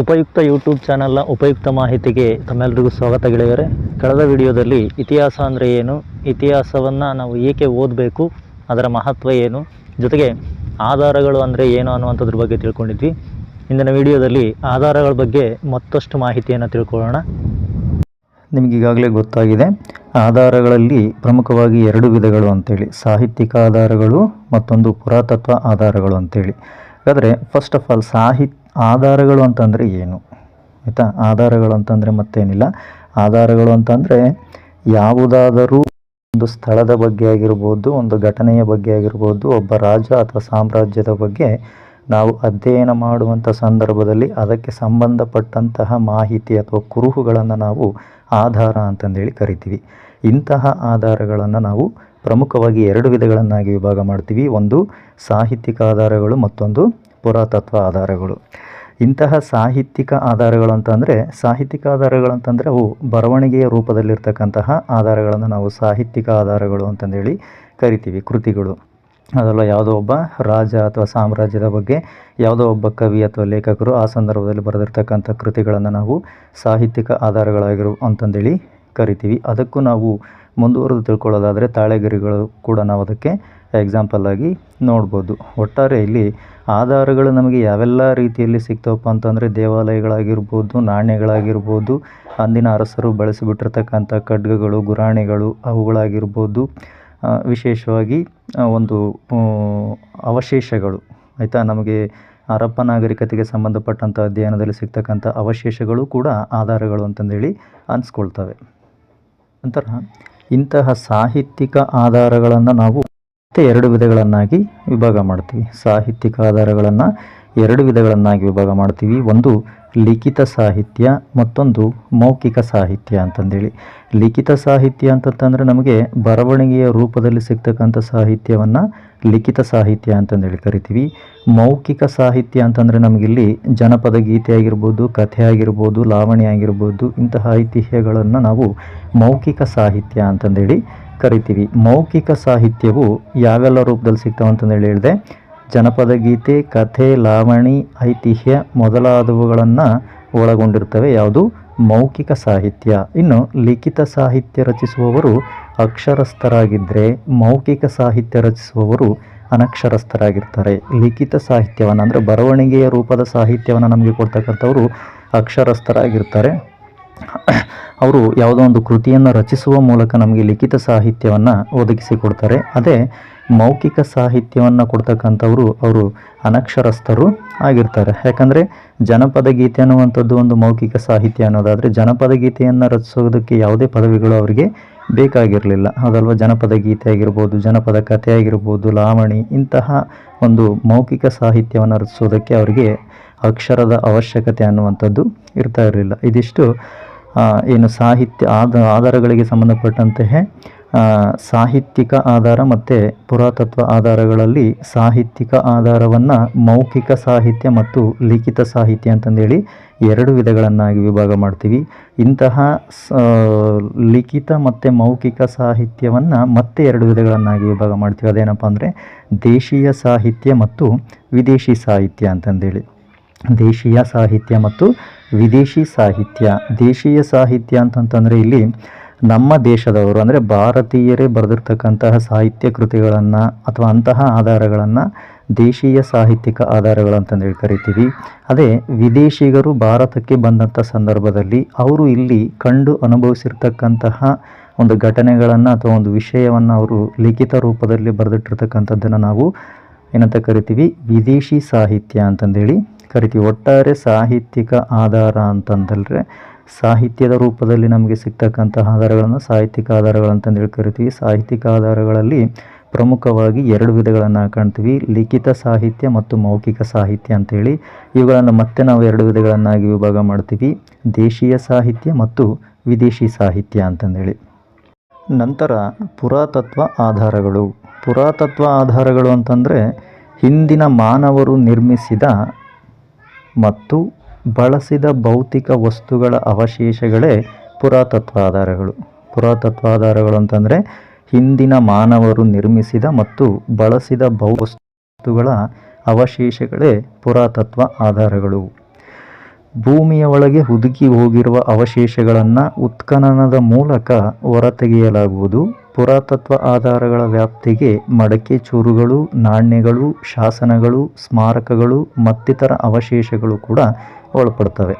ಉಪಯುಕ್ತ ಯೂಟ್ಯೂಬ್ ಚಾನಲ್ನ ಉಪಯುಕ್ತ ಮಾಹಿತಿಗೆ ತಮ್ಮೆಲ್ಲರಿಗೂ ಸ್ವಾಗತ ಗೆಳೆಯರೆ. ಕಳೆದ ವಿಡಿಯೋದಲ್ಲಿ ಇತಿಹಾಸ ಅಂದರೆ ಏನು, ಇತಿಹಾಸವನ್ನು ನಾವು ಏಕೆ ಓದಬೇಕು, ಅದರ ಮಹತ್ವ ಏನು, ಜೊತೆಗೆ ಆಧಾರಗಳು ಅಂದರೆ ಏನು ಅನ್ನುವಂಥದ್ರ ಬಗ್ಗೆ ತಿಳ್ಕೊಂಡಿದ್ವಿ. ಇಂದಿನ ವಿಡಿಯೋದಲ್ಲಿ ಆಧಾರಗಳ ಬಗ್ಗೆ ಮತ್ತಷ್ಟು ಮಾಹಿತಿಯನ್ನು ತಿಳ್ಕೊಳ್ಳೋಣ. ನಿಮಗೀಗಾಗಲೇ ಗೊತ್ತಾಗಿದೆ, ಆಧಾರಗಳಲ್ಲಿ ಪ್ರಮುಖವಾಗಿ ಎರಡು ವಿಧಗಳು ಅಂತೇಳಿ, ಸಾಹಿತ್ಯಿಕ ಆಧಾರಗಳು ಮತ್ತೊಂದು ಪುರಾತತ್ವ ಆಧಾರಗಳು ಅಂತೇಳಿ. ಹಾಗಾದರೆ ಫಸ್ಟ್ ಆಫ್ ಆಲ್ ಸಾಹಿತ್ ಆಧಾರಗಳು ಅಂತಂದರೆ ಏನು? ಆಯಿತಾ? ಆಧಾರಗಳು ಅಂತಂದರೆ ಮತ್ತೇನಿಲ್ಲ. ಆಧಾರಗಳು ಅಂತಂದರೆ ಯಾವುದಾದರೂ ಒಂದು ಸ್ಥಳದ ಬಗ್ಗೆ ಆಗಿರ್ಬೋದು, ಒಂದು ಘಟನೆಯ ಬಗ್ಗೆ ಆಗಿರ್ಬೋದು, ಒಬ್ಬ ರಾಜ ಅಥವಾ ಸಾಮ್ರಾಜ್ಯದ ಬಗ್ಗೆ ನಾವು ಅಧ್ಯಯನ ಮಾಡುವಂಥ ಸಂದರ್ಭದಲ್ಲಿ ಅದಕ್ಕೆ ಸಂಬಂಧಪಟ್ಟಂತಹ ಮಾಹಿತಿ ಅಥವಾ ಕುರುಹುಗಳನ್ನು ನಾವು ಆಧಾರ ಅಂತಂದೇಳಿ ಕರಿತೀವಿ. ಇಂತಹ ಆಧಾರಗಳನ್ನು ನಾವು ಪ್ರಮುಖವಾಗಿ ಎರಡು ವಿಧಗಳನ್ನಾಗಿ ವಿಭಾಗ ಮಾಡ್ತೀವಿ. ಒಂದು ಸಾಹಿತ್ಯಿಕ ಆಧಾರಗಳು ಮತ್ತೊಂದು ಪುರಾತತ್ವ ಆಧಾರಗಳು. ಇಂತಹ ಸಾಹಿತ್ಯಿಕ ಆಧಾರಗಳು ಅಂತಂದರೆ ಸಾಹಿತ್ಯಿಕ ಆಧಾರಗಳು ಅಂತಂದರೆ ಅವು ಬರವಣಿಗೆಯ ರೂಪದಲ್ಲಿರ್ತಕ್ಕಂತಹ ಆಧಾರಗಳನ್ನು ನಾವು ಸಾಹಿತ್ಯಿಕ ಆಧಾರಗಳು ಅಂತಂದೇಳಿ ಕರಿತೀವಿ, ಕೃತಿಗಳು. ಅದಲ್ಲ ಯಾವುದೋ ಒಬ್ಬ ರಾಜ ಅಥವಾ ಸಾಮ್ರಾಜ್ಯದ ಬಗ್ಗೆ ಯಾವುದೋ ಒಬ್ಬ ಕವಿ ಅಥವಾ ಲೇಖಕರು ಆ ಸಂದರ್ಭದಲ್ಲಿ ಬರೆದಿರ್ತಕ್ಕಂಥ ಕೃತಿಗಳನ್ನು ನಾವು ಸಾಹಿತ್ಯಿಕ ಆಧಾರಗಳಾಗಿರು ಅಂತಂದೇಳಿ ಕರಿತೀವಿ. ಅದಕ್ಕೂ ನಾವು ಮುಂದುವರೆದು ತಿಳ್ಕೊಳ್ಳೋದಾದರೆ ತಾಳೆಗರಿಗಳು ಕೂಡ ನಾವು ಅದಕ್ಕೆ ಎಕ್ಸಾಂಪಲ್ ಆಗಿ ನೋಡ್ಬೋದು. ಒಟ್ಟಾರೆ ಇಲ್ಲಿ ಆಧಾರಗಳು ನಮಗೆ ಯಾವೆಲ್ಲ ರೀತಿಯಲ್ಲಿ ಸಿಗ್ತವಪ್ಪ ಅಂತಂದರೆ ದೇವಾಲಯಗಳಾಗಿರ್ಬೋದು, ನಾಣ್ಯಗಳಾಗಿರ್ಬೋದು, ಅಂದಿನ ಅರಸರು ಬಳಸಿಬಿಟ್ಟಿರ್ತಕ್ಕಂಥ ಖಡ್ಗಗಳು, ಗುರಾಣಿಗಳು ಅವುಗಳಾಗಿರ್ಬೋದು ವಿಶೇಷವಾಗಿ ಒಂದು ಅವಶೇಷಗಳು. ಆಯಿತಾ? ನಮಗೆ ಹರಪ್ಪ ನಾಗರಿಕತೆಗೆ ಸಂಬಂಧಪಟ್ಟಂಥ ಅಧ್ಯಯನದಲ್ಲಿ ಸಿಗ್ತಕ್ಕಂಥ ಅವಶೇಷಗಳು ಕೂಡ ಆಧಾರಗಳು ಅಂತಂದೇಳಿ ಅನಿಸ್ಕೊಳ್ತವೆ. ನಂತರ ಇಂತಹ ಸಾಹಿತ್ಯಿಕ ಆಧಾರಗಳನ್ನು ನಾವು ಮತ್ತೆ ಎರಡು ವಿಧಗಳನ್ನಾಗಿ ವಿಭಾಗ ಮಾಡ್ತೀವಿ. ಸಾಹಿತ್ಯಿಕ ಆಧಾರಗಳನ್ನು ಎರಡು ವಿಧಗಳನ್ನಾಗಿ ವಿಭಾಗ ಮಾಡ್ತೀವಿ. ಒಂದು ಲಿಖಿತ ಸಾಹಿತ್ಯ ಮತ್ತೊಂದು ಮೌಖಿಕ ಸಾಹಿತ್ಯ ಅಂತಂದೇಳಿ. ಲಿಖಿತ ಸಾಹಿತ್ಯ ಅಂತಂತಂದರೆ ನಮಗೆ ಬರವಣಿಗೆಯ ರೂಪದಲ್ಲಿ ಸಿಗ್ತಕ್ಕಂಥ ಸಾಹಿತ್ಯವನ್ನು ಲಿಖಿತ ಸಾಹಿತ್ಯ ಅಂತಂದೇಳಿ ಕರಿತೀವಿ. ಮೌಖಿಕ ಸಾಹಿತ್ಯ ಅಂತಂದರೆ ನಮಗಿಲ್ಲಿ ಜನಪದ ಗೀತೆ ಆಗಿರ್ಬೋದು ಕಥೆ ಆಗಿರ್ಬೋದು ಲಾವಣಿ ಆಗಿರ್ಬೋದು, ಇಂತಹ ಐತಿಹ್ಯಗಳನ್ನು ನಾವು ಮೌಖಿಕ ಸಾಹಿತ್ಯ ಅಂತಂದೇಳಿ ಕರಿತೀವಿ. ಮೌಖಿಕ ಸಾಹಿತ್ಯವು ಯಾವೆಲ್ಲ ರೂಪದಲ್ಲಿ ಸಿಗ್ತಾವಂತಂದೇಳಿ ಹೇಳಿದೆ ಜನಪದ ಗೀತೆ, ಕಥೆ, ಲಾವಣಿ, ಐತಿಹ್ಯ ಮೊದಲಾದವುಗಳನ್ನು ಒಳಗೊಂಡಿರ್ತವೆ. ಯಾವುದು? ಮೌಖಿಕ ಸಾಹಿತ್ಯ. ಇನ್ನು ಲಿಖಿತ ಸಾಹಿತ್ಯ ರಚಿಸುವವರು ಅಕ್ಷರಸ್ಥರಾಗಿದ್ದರೆ ಮೌಖಿಕ ಸಾಹಿತ್ಯ ರಚಿಸುವವರು ಅನಕ್ಷರಸ್ಥರಾಗಿರ್ತಾರೆ. ಲಿಖಿತ ಸಾಹಿತ್ಯವನ್ನು ಅಂದರೆ ಬರವಣಿಗೆಯ ರೂಪದ ಸಾಹಿತ್ಯವನ್ನು ನಮಗೆ ಕೊಡ್ತಕ್ಕಂಥವರು ಅಕ್ಷರಸ್ಥರಾಗಿರ್ತಾರೆ. ಅವರು ಯಾವುದೋ ಒಂದು ಕೃತಿಯನ್ನು ರಚಿಸುವ ಮೂಲಕ ನಮಗೆ ಲಿಖಿತ ಸಾಹಿತ್ಯವನ್ನು ಒದಗಿಸಿಕೊಡ್ತಾರೆ ಅದೇ ಮೌಖಿಕ ಸಾಹಿತ್ಯವನ್ನು ಕೊಡ್ತಕ್ಕಂಥವರು ಅವರು ಅನಕ್ಷರಸ್ಥರು ಆಗಿರ್ತಾರೆ. ಯಾಕಂದರೆ ಜನಪದ ಗೀತೆ ಅನ್ನುವಂಥದ್ದು ಒಂದು ಮೌಖಿಕ ಸಾಹಿತ್ಯ ಅನ್ನೋದಾದರೆ ಜನಪದ ಗೀತೆಯನ್ನು ರಚಿಸೋದಕ್ಕೆ ಯಾವುದೇ ಪದವಿಗಳು ಅವರಿಗೆ ಬೇಕಾಗಿರಲಿಲ್ಲ. ಹೌದಲ್ವ ಜನಪದ ಗೀತೆ ಆಗಿರ್ಬೋದು ಜನಪದ ಕಥೆ ಆಗಿರ್ಬೋದು ಲಾವಣಿ ಇಂತಹ ಒಂದು ಮೌಖಿಕ ಸಾಹಿತ್ಯವನ್ನು ರಚಿಸೋದಕ್ಕೆ ಅವರಿಗೆ ಅಕ್ಷರದ ಅವಶ್ಯಕತೆ ಅನ್ನುವಂಥದ್ದು ಇರ್ತಾ ಇರಲಿಲ್ಲ. ಇದಿಷ್ಟು ಏನು ಸಾಹಿತ್ಯ ಆಧಾರಗಳಿಗೆ ಸಂಬಂಧಪಟ್ಟಂತೆಯೇ ಆ, ಸಾಹಿತ್ಯಿಕ ಆಧಾರ ಮತ್ತು ಪುರಾತತ್ವ ಆಧಾರಗಳಲ್ಲಿ ಸಾಹಿತ್ಯಿಕ ಆಧಾರವನ್ನು ಮೌಖಿಕ ಸಾಹಿತ್ಯ ಮತ್ತು ಲಿಖಿತ ಸಾಹಿತ್ಯ ಅಂತಂದೇಳಿ ಎರಡು ವಿಧಗಳನ್ನಾಗಿ ವಿಭಾಗ ಮಾಡ್ತೀವಿ. ಇಂತಹ ಲಿಖಿತ ಮತ್ತು ಮೌಖಿಕ ಸಾಹಿತ್ಯವನ್ನು ಮತ್ತೆ ಎರಡು ವಿಧಗಳನ್ನಾಗಿ ವಿಭಾಗ ಮಾಡ್ತೀವಿ. ಅದೇನಪ್ಪ ಅಂದರೆ ದೇಶೀಯ ಸಾಹಿತ್ಯ ಮತ್ತು ವಿದೇಶಿ ಸಾಹಿತ್ಯ ಅಂತಂದೇಳಿ. ದೇಶೀಯ ಸಾಹಿತ್ಯ ಮತ್ತು ವಿದೇಶಿ ಸಾಹಿತ್ಯ. ದೇಶೀಯ ಸಾಹಿತ್ಯ ಅಂತಂತಂದರೆ ಇಲ್ಲಿ ನಮ್ಮ ದೇಶದವರು, ಅಂದರೆ ಭಾರತೀಯರೇ ಬರೆದಿರ್ತಕ್ಕಂತಹ ಸಾಹಿತ್ಯ ಕೃತಿಗಳನ್ನು ಅಥವಾ ಅಂತಹ ಆಧಾರಗಳನ್ನು ದೇಶೀಯ ಸಾಹಿತ್ಯಿಕ ಆಧಾರಗಳು ಅಂತಂದೇಳಿ ಕರಿತೀವಿ. ಅದೇ ವಿದೇಶಿಗರು ಭಾರತಕ್ಕೆ ಬಂದಂಥ ಸಂದರ್ಭದಲ್ಲಿ ಅವರು ಇಲ್ಲಿ ಕಂಡು ಅನುಭವಿಸಿರ್ತಕ್ಕಂತಹ ಒಂದು ಘಟನೆಗಳನ್ನು ಅಥವಾ ಒಂದು ವಿಷಯವನ್ನು ಅವರು ಲಿಖಿತ ರೂಪದಲ್ಲಿ ಬರೆದಿಟ್ಟಿರ್ತಕ್ಕಂಥದ್ದನ್ನು ನಾವು ಏನಂತ ಕರಿತೀವಿ? ವಿದೇಶಿ ಸಾಹಿತ್ಯ ಅಂತಂದೇಳಿ ಕರಿತೀವಿ. ಒಟ್ಟಾರೆ ಸಾಹಿತ್ಯಿಕ ಆಧಾರ ಅಂತಂದರೆ ಸಾಹಿತ್ಯದ ರೂಪದಲ್ಲಿ ನಮಗೆ ಸಿಗ್ತಕ್ಕಂತಹ ಆಧಾರಗಳನ್ನು ಸಾಹಿತ್ಯಿಕ ಆಧಾರಗಳು ಅಂತಂದೇಳಿ ಕರಿತೀವಿ. ಸಾಹಿತ್ಯಿಕ ಆಧಾರಗಳಲ್ಲಿ ಪ್ರಮುಖವಾಗಿ ಎರಡು ವಿಧಗಳನ್ನು ಕಾಣ್ತೀವಿ. ಲಿಖಿತ ಸಾಹಿತ್ಯ ಮತ್ತು ಮೌಖಿಕ ಸಾಹಿತ್ಯ ಅಂತೇಳಿ ಇವುಗಳನ್ನು ಮತ್ತೆ ನಾವು ಎರಡು ವಿಧಗಳನ್ನಾಗಿ ವಿಭಾಗ ಮಾಡ್ತೀವಿ. ದೇಶೀಯ ಸಾಹಿತ್ಯ ಮತ್ತು ವಿದೇಶಿ ಸಾಹಿತ್ಯ ಅಂತಂದೇಳಿ ನಂತರ ಪುರಾತತ್ವ ಆಧಾರಗಳು. ಪುರಾತತ್ವ ಆಧಾರಗಳು ಅಂತಂದರೆ ಹಿಂದಿನ ಮಾನವರು ನಿರ್ಮಿಸಿದ ಮತ್ತು ಬಳಸಿದ ಭೌತಿಕ ವಸ್ತುಗಳ ಅವಶೇಷಗಳೇ ಪುರಾತತ್ವ ಆಧಾರಗಳು ಪುರಾತತ್ವ ಆಧಾರಗಳು ಅಂತಂದರೆ ಹಿಂದಿನ ಮಾನವರು ನಿರ್ಮಿಸಿದ ಮತ್ತು ಬಳಸಿದ ಭೌ ವಸ್ತುಗಳ ಅವಶೇಷಗಳೇ ಪುರಾತತ್ವ ಆಧಾರಗಳು. ಭೂಮಿಯ ಒಳಗೆ ಹುದುಕಿ ಹೋಗಿರುವ ಅವಶೇಷಗಳನ್ನು ಉತ್ಖನನದ ಮೂಲಕ ಹೊರತೆಗೆಯಲಾಗುವುದು. ಪುರಾತತ್ವ ಆಧಾರಗಳ ವ್ಯಾಪ್ತಿಗೆ ಮಡಕೆ ಚೂರುಗಳು, ನಾಣ್ಯಗಳು, ಶಾಸನಗಳು, ಸ್ಮಾರಕಗಳು ಮತ್ತಿತರ ಅವಶೇಷಗಳು ಕೂಡ ಒಳಪಡ್ತವೆ.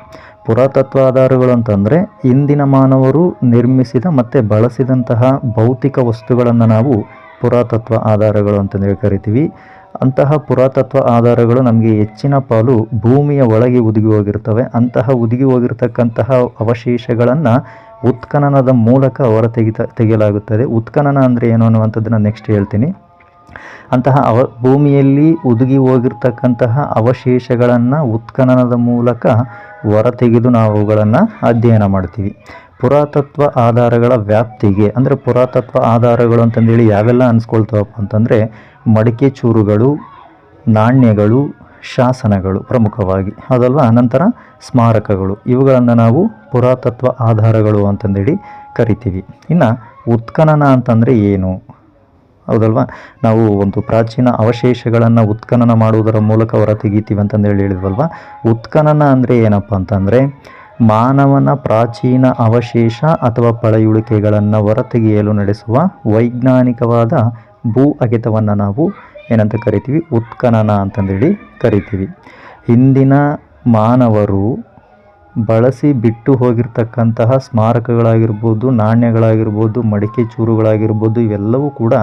ಪುರಾತತ್ವ ಆಧಾರಗಳು ಅಂತಂದರೆ ಇಂದಿನ ಮಾನವರು ನಿರ್ಮಿಸಿದ ಮತ್ತು ಬಳಸಿದಂತಹ ಭೌತಿಕ ವಸ್ತುಗಳನ್ನು ನಾವು ಪುರಾತತ್ವ ಆಧಾರಗಳು ಅಂತಂದೇಳಿ ಕರಿತೀವಿ. ಅಂತಹ ಪುರಾತತ್ವ ಆಧಾರಗಳು ನಮಗೆ ಹೆಚ್ಚಿನ ಪಾಲು ಭೂಮಿಯ ಒಳಗೆ ಉದುಗಿ ಹೋಗಿರ್ತವೆ. ಅಂತಹ ಉದುಗಿ ಹೋಗಿರ್ತಕ್ಕಂತಹ ಅವಶೇಷಗಳನ್ನು ಉತ್ಖನನದ ಮೂಲಕ ಹೊರ ತೆಗಿತ ತೆಗೆಯಲಾಗುತ್ತದೆ. ಉತ್ಖನನ ಅಂದರೆ ಏನು ಅನ್ನುವಂಥದ್ದನ್ನು ನೆಕ್ಸ್ಟ್ ಹೇಳ್ತೀನಿ. ಅಂತಹ ಅವ ಭೂಮಿಯಲ್ಲಿ ಉದುಗಿ ಹೋಗಿರ್ತಕ್ಕಂತಹ ಅವಶೇಷಗಳನ್ನು ಉತ್ಖನನದ ಮೂಲಕ ಹೊರತೆಗೆದು ನಾವು ಅವುಗಳನ್ನು ಅಧ್ಯಯನ ಮಾಡ್ತೀವಿ. ಪುರಾತತ್ವ ಆಧಾರಗಳ ವ್ಯಾಪ್ತಿಗೆ, ಅಂದರೆ ಪುರಾತತ್ವ ಆಧಾರಗಳು ಅಂತಂದೇಳಿ ಯಾವೆಲ್ಲ ಅನ್ಸ್ಕೊಳ್ತಾವಪ್ಪ ಅಂತಂದರೆ ಮಡಿಕೆ ಚೂರುಗಳು, ನಾಣ್ಯಗಳು, ಶಾಸನಗಳು ಪ್ರಮುಖವಾಗಿ. ಅದಲ್ವಾ? ನಂತರ ಸ್ಮಾರಕಗಳು. ಇವುಗಳನ್ನು ನಾವು ಪುರಾತತ್ವ ಆಧಾರಗಳು ಅಂತಂದೇಳಿ ಕರಿತೀವಿ. ಇನ್ನು ಉತ್ಖನನ ಅಂತಂದರೆ ಏನು? ಹೌದಲ್ವಾ? ನಾವು ಒಂದು ಪ್ರಾಚೀನ ಅವಶೇಷಗಳನ್ನು ಉತ್ಖನನ ಮಾಡುವುದರ ಮೂಲಕ ಹೊರ ತೆಗಿತೀವಿ ಅಂತಂದು ಹೇಳಿ ಹೇಳಿದ್ವಲ್ವ? ಉತ್ಖನನ ಅಂದರೆ ಏನಪ್ಪ ಅಂತಂದರೆ ಮಾನವನ ಪ್ರಾಚೀನ ಅವಶೇಷ ಅಥವಾ ಪಳೆಯುಳಿಕೆಗಳನ್ನು ಹೊರತೆಗೆಯಲು ನಡೆಸುವ ವೈಜ್ಞಾನಿಕವಾದ ಭೂ ಅಗೆತವನ್ನು ನಾವು ಏನಂತ ಕರಿತೀವಿ? ಉತ್ಖನನ ಅಂತಂದೇಳಿ ಕರಿತೀವಿ. ಹಿಂದಿನ ಮಾನವರು ಬಳಸಿ ಬಿಟ್ಟು ಹೋಗಿರ್ತಕ್ಕಂತಹ ಸ್ಮಾರಕಗಳಾಗಿರ್ಬೋದು, ನಾಣ್ಯಗಳಾಗಿರ್ಬೋದು, ಮಡಿಕೆ ಚೂರುಗಳಾಗಿರ್ಬೋದು, ಇವೆಲ್ಲವೂ ಕೂಡ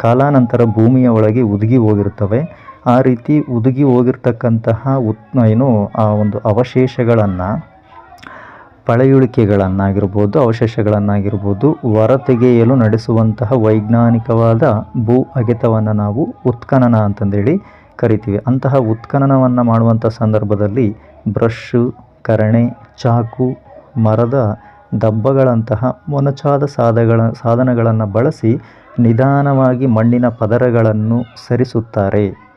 ಕಾಲಾನಂತರ ಭೂಮಿಯ ಒಳಗೆ ಉದುಗಿ ಹೋಗಿರ್ತವೆ. ಆ ರೀತಿ ಉದುಗಿ ಹೋಗಿರ್ತಕ್ಕಂತಹ ಉತ್, ಏನು, ಆ ಒಂದು ಅವಶೇಷಗಳನ್ನು, ಪಳೆಯುಳಿಕೆಗಳನ್ನಾಗಿರ್ಬೋದು, ಅವಶೇಷಗಳನ್ನಾಗಿರ್ಬೋದು, ಹೊರತೆಗೆಯಲು ನಡೆಸುವಂತಹ ವೈಜ್ಞಾನಿಕವಾದ ಭೂ ಅಗೆತವನ್ನು ನಾವು ಉತ್ಖನನ ಅಂತಂದೇಳಿ ಕರಿತೀವಿ. ಅಂತಹ ಉತ್ಖನನವನ್ನು ಮಾಡುವಂಥ ಸಂದರ್ಭದಲ್ಲಿ ಬ್ರಷು ಕರಣೆ ಚಾಕು ಮರದ ದಬ್ಬಗಳಂತಹ ಮೊನಚಾದ ಸಾಧಗಳ ಸಾಧನಗಳನ್ನು ಬಳಸಿ ನಿಧಾನವಾಗಿ ಮಣ್ಣಿನ ಪದರಗಳನ್ನು ಸರಿಸುತ್ತಾರೆ.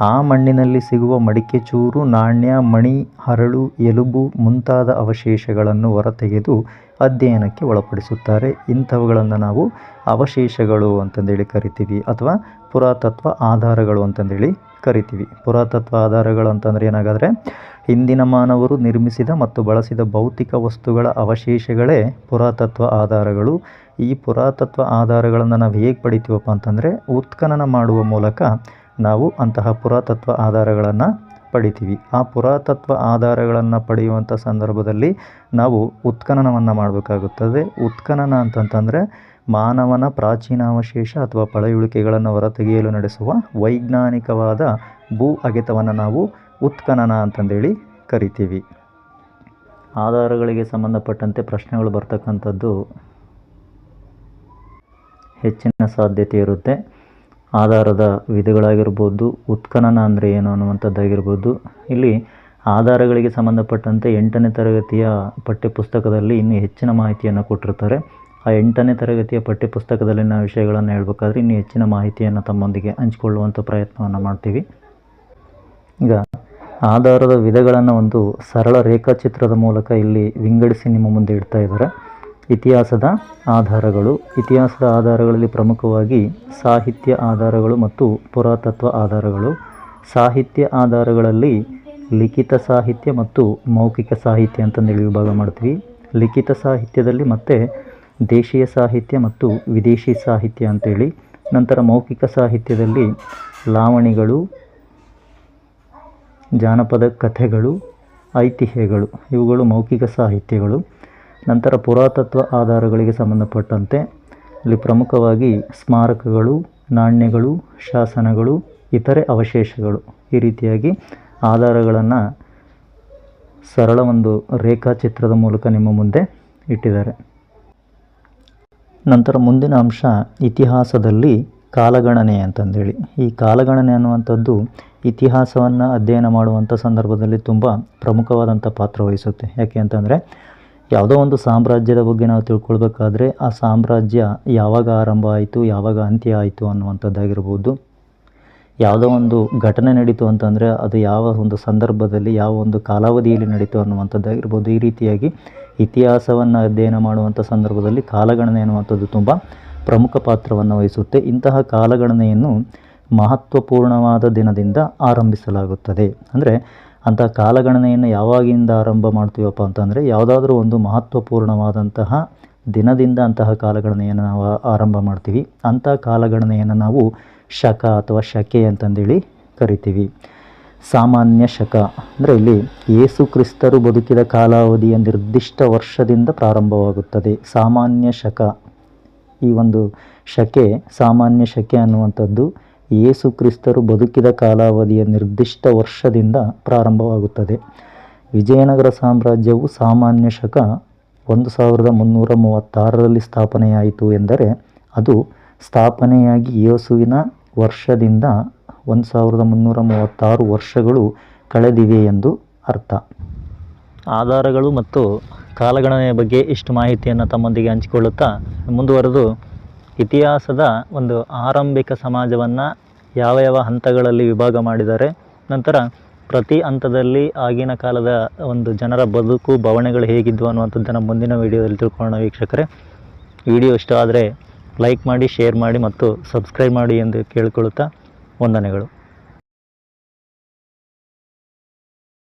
ಆ ಮಣ್ಣಿನಲ್ಲಿ ಸಿಗುವ ಮಡಿಕೆ ಚೂರು, ನಾಣ್ಯ, ಮಣಿ, ಹರಳು, ಎಲುಬು ಮುಂತಾದ ಅವಶೇಷಗಳನ್ನು ಹೊರತೆಗೆದು ಅಧ್ಯಯನಕ್ಕೆ ಒಳಪಡಿಸುತ್ತಾರೆ. ಇಂಥವುಗಳನ್ನು ನಾವು ಅವಶೇಷಗಳು ಅಂತಂದೇಳಿ ಕರಿತೀವಿ ಅಥವಾ ಪುರಾತತ್ವ ಆಧಾರಗಳು ಅಂತಂದೇಳಿ ಕರಿತೀವಿ. ಪುರಾತತ್ವ ಆಧಾರಗಳು ಅಂತಂದರೆ ಏನಾಗಾದರೆ ಹಿಂದಿನ ಮಾನವರು ನಿರ್ಮಿಸಿದ ಮತ್ತು ಬಳಸಿದ ಭೌತಿಕ ವಸ್ತುಗಳ ಅವಶೇಷಗಳೇ ಪುರಾತತ್ವ ಆಧಾರಗಳು. ಈ ಪುರಾತತ್ವ ಆಧಾರಗಳನ್ನು ನಾವು ಹೇಗೆ ಪಡಿತೀವಪ್ಪ ಅಂತಂದರೆ ಉತ್ಖನನ ಮಾಡುವ ಮೂಲಕ ನಾವು ಅಂತಹ ಪುರಾತತ್ವ ಆಧಾರಗಳನ್ನು ಪಡಿತೀವಿ. ಆ ಪುರಾತತ್ವ ಆಧಾರಗಳನ್ನು ಪಡೆಯುವಂಥ ಸಂದರ್ಭದಲ್ಲಿ ನಾವು ಉತ್ಖನನವನ್ನು ಮಾಡಬೇಕಾಗುತ್ತದೆ. ಉತ್ಖನನ ಅಂತಂತಂದರೆ ಮಾನವನ ಪ್ರಾಚೀನ ಅವಶೇಷ ಅಥವಾ ಪಳೆಯುಳಿಕೆಗಳನ್ನು ಹೊರತೆಗೆಯಲು ನಡೆಸುವ ವೈಜ್ಞಾನಿಕವಾದ ಭೂ ಅಗೆತವನ್ನು ನಾವು ಉತ್ಖನನ ಅಂತಂದೇಳಿ ಕರಿತೀವಿ. ಆಧಾರಗಳಿಗೆ ಸಂಬಂಧಪಟ್ಟಂತೆ ಪ್ರಶ್ನೆಗಳು ಬರ್ತಕ್ಕಂಥದ್ದು ಹೆಚ್ಚಿನ ಸಾಧ್ಯತೆ ಇರುತ್ತೆ. ಆಧಾರದ ವಿಧಗಳಾಗಿರ್ಬೋದು, ಉತ್ಖನನ ಅಂದರೆ ಏನು ಅನ್ನುವಂಥದ್ದಾಗಿರ್ಬೋದು. ಇಲ್ಲಿ ಆಧಾರಗಳಿಗೆ ಸಂಬಂಧಪಟ್ಟಂತೆ ಎಂಟನೇ ತರಗತಿಯ ಪಠ್ಯಪುಸ್ತಕದಲ್ಲಿ ಇನ್ನು ಹೆಚ್ಚಿನ ಮಾಹಿತಿಯನ್ನು ಕೊಟ್ಟಿರ್ತಾರೆ. ಆ ಎಂಟನೇ ತರಗತಿಯ ಪಠ್ಯಪುಸ್ತಕದಲ್ಲಿನ ವಿಷಯಗಳನ್ನು ಹೇಳ್ಬೇಕಾದ್ರೆ ಇನ್ನೂ ಹೆಚ್ಚಿನ ಮಾಹಿತಿಯನ್ನು ತಮ್ಮೊಂದಿಗೆ ಹಂಚಿಕೊಳ್ಳುವಂಥ ಪ್ರಯತ್ನವನ್ನು ಮಾಡ್ತೀವಿ. ಈಗ ಆಧಾರದ ವಿಧಗಳನ್ನು ಒಂದು ಸರಳ ರೇಖಾಚಿತ್ರದ ಮೂಲಕ ಇಲ್ಲಿ ವಿಂಗಡಿಸಿ ನಿಮ್ಮ ಮುಂದೆ ಇಡ್ತಾ ಇದ್ದಾರೆ. ಇತಿಹಾಸದ ಆಧಾರಗಳು. ಇತಿಹಾಸದ ಆಧಾರಗಳಲ್ಲಿ ಪ್ರಮುಖವಾಗಿ ಸಾಹಿತ್ಯ ಆಧಾರಗಳು ಮತ್ತು ಪುರಾತತ್ವ ಆಧಾರಗಳು. ಸಾಹಿತ್ಯ ಆಧಾರಗಳಲ್ಲಿ ಲಿಖಿತ ಸಾಹಿತ್ಯ ಮತ್ತು ಮೌಖಿಕ ಸಾಹಿತ್ಯ ಅಂತಂದೇಳಿ ವಿಭಾಗ ಮಾಡ್ತೀವಿ. ಲಿಖಿತ ಸಾಹಿತ್ಯದಲ್ಲಿ ಮತ್ತೆ ದೇಶೀಯ ಸಾಹಿತ್ಯ ಮತ್ತು ವಿದೇಶಿ ಸಾಹಿತ್ಯ ಅಂತೇಳಿ. ನಂತರ ಮೌಖಿಕ ಸಾಹಿತ್ಯದಲ್ಲಿ ಲಾವಣಿಗಳು, ಜಾನಪದ ಕಥೆಗಳು, ಐತಿಹ್ಯಗಳು. ಇವುಗಳು ಮೌಖಿಕ ಸಾಹಿತ್ಯಗಳು. ನಂತರ ಪುರಾತತ್ವ ಆಧಾರಗಳಿಗೆ ಸಂಬಂಧಪಟ್ಟಂತೆ ಇಲ್ಲಿ ಪ್ರಮುಖವಾಗಿ ಸ್ಮಾರಕಗಳು, ನಾಣ್ಯಗಳು, ಶಾಸನಗಳು, ಇತರೆ ಅವಶೇಷಗಳು ಈ ರೀತಿಯಾಗಿ ಆಧಾರಗಳನ್ನು ಸರಳ ಒಂದು ರೇಖಾಚಿತ್ರದ ಮೂಲಕ ನಿಮ್ಮ ಮುಂದೆ ಇಟ್ಟಿದ್ದಾರೆ. ನಂತರ ಮುಂದಿನ ಅಂಶ ಇತಿಹಾಸದಲ್ಲಿ ಕಾಲಗಣನೆ ಅಂತಂದೇಳಿ. ಈ ಕಾಲಗಣನೆ ಅನ್ನುವಂಥದ್ದು ಇತಿಹಾಸವನ್ನು ಅಧ್ಯಯನ ಮಾಡುವಂಥ ಸಂದರ್ಭದಲ್ಲಿ ತುಂಬ ಪ್ರಮುಖವಾದಂಥ ಪಾತ್ರ ವಹಿಸುತ್ತೆ. ಯಾಕೆ ಅಂತಂದರೆ ಯಾವುದೋ ಒಂದು ಸಾಮ್ರಾಜ್ಯದ ಬಗ್ಗೆ ನಾವು ತಿಳ್ಕೊಳ್ಬೇಕಾದ್ರೆ ಆ ಸಾಮ್ರಾಜ್ಯ ಯಾವಾಗ ಆರಂಭ ಆಯಿತು, ಯಾವಾಗ ಅಂತ್ಯ ಆಯಿತು ಅನ್ನುವಂಥದ್ದಾಗಿರ್ಬೋದು. ಯಾವುದೋ ಒಂದು ಘಟನೆ ನಡೀತು ಅಂತಂದರೆ ಅದು ಯಾವ ಒಂದು ಸಂದರ್ಭದಲ್ಲಿ, ಯಾವ ಒಂದು ಕಾಲಾವಧಿಯಲ್ಲಿ ನಡೀತು ಅನ್ನುವಂಥದ್ದಾಗಿರ್ಬೋದು. ಈ ರೀತಿಯಾಗಿ ಇತಿಹಾಸವನ್ನು ಅಧ್ಯಯನ ಮಾಡುವಂಥ ಸಂದರ್ಭದಲ್ಲಿ ಕಾಲಗಣನೆ ಅನ್ನುವಂಥದ್ದು ತುಂಬ ಪ್ರಮುಖ ಪಾತ್ರವನ್ನು ವಹಿಸುತ್ತೆ. ಇಂತಹ ಕಾಲಗಣನೆಯನ್ನು ಮಹತ್ವಪೂರ್ಣವಾದ ದಿನದಿಂದ ಆರಂಭಿಸಲಾಗುತ್ತದೆ. ಅಂದರೆ ಅಂಥ ಕಾಲಗಣನೆಯನ್ನು ಯಾವಾಗಿಂದ ಆರಂಭ ಮಾಡ್ತೀವಪ್ಪ ಅಂತಂದರೆ ಯಾವುದಾದ್ರೂ ಒಂದು ಮಹತ್ವಪೂರ್ಣವಾದಂತಹ ದಿನದಿಂದ ಅಂತಹ ಕಾಲಗಣನೆಯನ್ನು ನಾವು ಆರಂಭ ಮಾಡ್ತೀವಿ. ಅಂಥ ಕಾಲಗಣನೆಯನ್ನು ನಾವು ಶಕ ಅಥವಾ ಶಕೆ ಅಂತಂದೇಳಿ ಕರಿತೀವಿ. ಸಾಮಾನ್ಯ ಶಕ ಅಂದರೆ ಇಲ್ಲಿ ಯೇಸು ಕ್ರಿಸ್ತರು ಬದುಕಿದ ಕಾಲಾವಧಿಯ ನಿರ್ದಿಷ್ಟ ವರ್ಷದಿಂದ ಪ್ರಾರಂಭವಾಗುತ್ತದೆ. ಸಾಮಾನ್ಯ ಶಕ ಈ ಒಂದು ಶಕೆ, ಸಾಮಾನ್ಯ ಶಕೆ ಅನ್ನುವಂಥದ್ದು ಯೇಸು ಕ್ರಿಸ್ತರು ಬದುಕಿದ ಕಾಲಾವಧಿಯ ನಿರ್ದಿಷ್ಟ ವರ್ಷದಿಂದ ಪ್ರಾರಂಭವಾಗುತ್ತದೆ. ವಿಜಯನಗರ ಸಾಮ್ರಾಜ್ಯವು ಸಾಮಾನ್ಯ ಶಕ ಒಂದು ಸಾವಿರದ ಮುನ್ನೂರ ಮೂವತ್ತಾರರಲ್ಲಿ ಸ್ಥಾಪನೆಯಾಯಿತು ಎಂದರೆ ಅದು ಸ್ಥಾಪನೆಯಾಗಿ ಯೇಸುವಿನ ವರ್ಷದಿಂದ ಒಂದು ಸಾವಿರದ ಮುನ್ನೂರ ಮೂವತ್ತಾರು ವರ್ಷಗಳು ಕಳೆದಿವೆ ಎಂದು ಅರ್ಥ. ಆಧಾರಗಳು ಮತ್ತು ಕಾಲಗಣನೆಯ ಬಗ್ಗೆ ಇಷ್ಟು ಮಾಹಿತಿಯನ್ನು ತಮ್ಮೊಂದಿಗೆ ಹಂಚಿಕೊಳ್ಳುತ್ತಾ ಮುಂದುವರೆದು ಇತಿಹಾಸದ ಒಂದು ಆರಂಭಿಕ ಸಮಾಜವನ್ನು ಯಾವ ಯಾವ ಹಂತಗಳಲ್ಲಿ ವಿಭಾಗ ಮಾಡಿದ್ದಾರೆ, ನಂತರ ಪ್ರತಿ ಹಂತದಲ್ಲಿ ಆಗಿನ ಕಾಲದ ಒಂದು ಜನರ ಬದುಕು ಬವಣೆಗಳು ಹೇಗಿದ್ವು ಅನ್ನುವಂಥದ್ದನ್ನು ಮುಂದಿನ ವೀಡಿಯೋದಲ್ಲಿ ತಿಳ್ಕೊಳ್ಳೋಣ ವೀಕ್ಷಕರೇ. ವಿಡಿಯೋ ಇಷ್ಟ ಆದರೆ ಲೈಕ್ ಮಾಡಿ, ಶೇರ್ ಮಾಡಿ ಮತ್ತು ಸಬ್ಸ್ಕ್ರೈಬ್ ಮಾಡಿ ಎಂದು ಕೇಳಿಕೊಳ್ಳುತ್ತಾ ವಂದನೆಗಳು.